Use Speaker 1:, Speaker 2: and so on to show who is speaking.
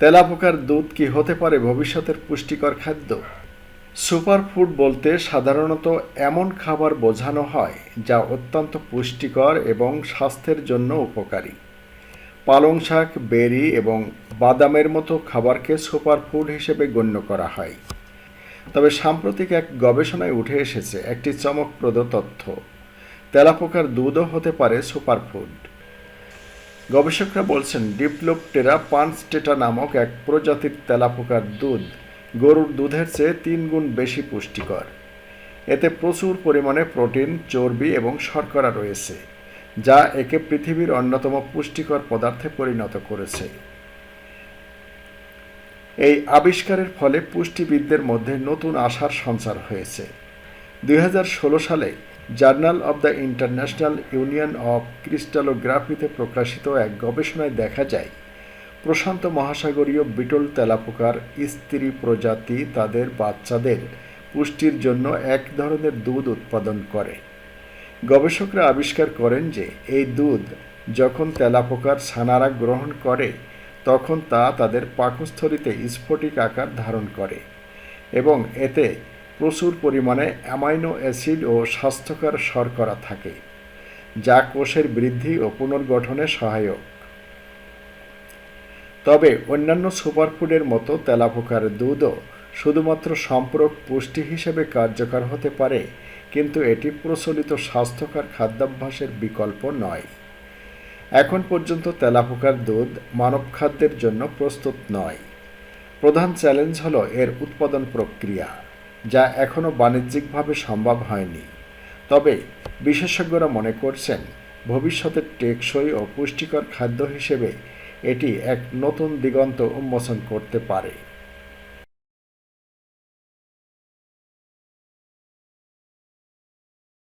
Speaker 1: তেলাপোকার দুধ কি হতে পারে ভবিষ্যতের পুষ্টিকর খাদ্য? সুপার ফুড বলতে সাধারণত এমন খাবার বোঝানো হয় যা অত্যন্ত পুষ্টিকর এবং স্বাস্থ্যের জন্য উপকারী। পালং শাক, বেরি এবং বাদামের মতো খাবারকে সুপার ফুড হিসেবে গণ্য করা হয়। তবে সাম্প্রতিক এক গবেষণায় উঠে এসেছে একটি চমকপ্রদ তথ্য। তেলাপোকার দুধও হতে পারে সুপার ফুড। গবেষকরা বলছেন, ডিপ্লোপটেরা পানস্টেটা নামক এক প্রজাতির তেলাপোকার দুধ, গরুর দুধের চেয়ে তিন গুণ বেশি পুষ্টিকর। এতে প্রচুর পরিমাণে প্রোটিন, চর্বি এবং শর্করা রয়েছে, যা একে পৃথিবীর অন্যতম পুষ্টিকর পদার্থে পরিণত করেছে। এই আবিষ্কারের ফলে পুষ্টিবিদদের মধ্যে নতুন আশার সঞ্চার হয়েছে। দুই হাজার ষোলো সালে journal of the international union of ক্রিস্টালোগ্রাফিতে প্রকাশিত এক গবেষণায় দেখা যায়, প্রশান্ত মহাসাগরীয় বিটল তেলাপোকার স্ত্রী প্রজাতি তাদের বাচ্চাদের পুষ্টির জন্য এক ধরনের দুধ উৎপাদন করে। গবেষকরা আবিষ্কার করেন যে এই দুধ যখন তেলাপোকার ছানারা গ্রহণ করে, তখন তা তাদের পাকস্থলিতে স্ফটিক আকার ধারণ করে এবং এতে প্রচুর পরিমাণে অ্যামাইনো অ্যাসিড ও স্বাস্থ্যকর শর্করা থাকে, যা কোষের বৃদ্ধি ও পুনর্গঠনে সহায়ক। তবে অন্যান্য সুপারফুডের মতো তেলাপোকার দুধও শুধুমাত্র সম্পূরক পুষ্টি হিসেবে কার্যকর হতে পারে, কিন্তু এটি প্রচলিত স্বাস্থ্যকর খাদ্যাভ্যাসের বিকল্প নয়। এখন পর্যন্ত তেলাপোকার দুধ মানব খাদ্যের জন্য প্রস্তুত নয়। প্রধান চ্যালেঞ্জ হলো এর উৎপাদন প্রক্রিয়া। যা এখনও বাণিজ্যিকভাবে সম্ভব হয়নি। তবে বিশেষজ্ঞরা মনে করছেন, ভবিষ্যতে টেকসই ও পুষ্টিকর খাদ্য হিসেবে এটি এক নতুন দিগন্ত উন্মোচন করতে পারে।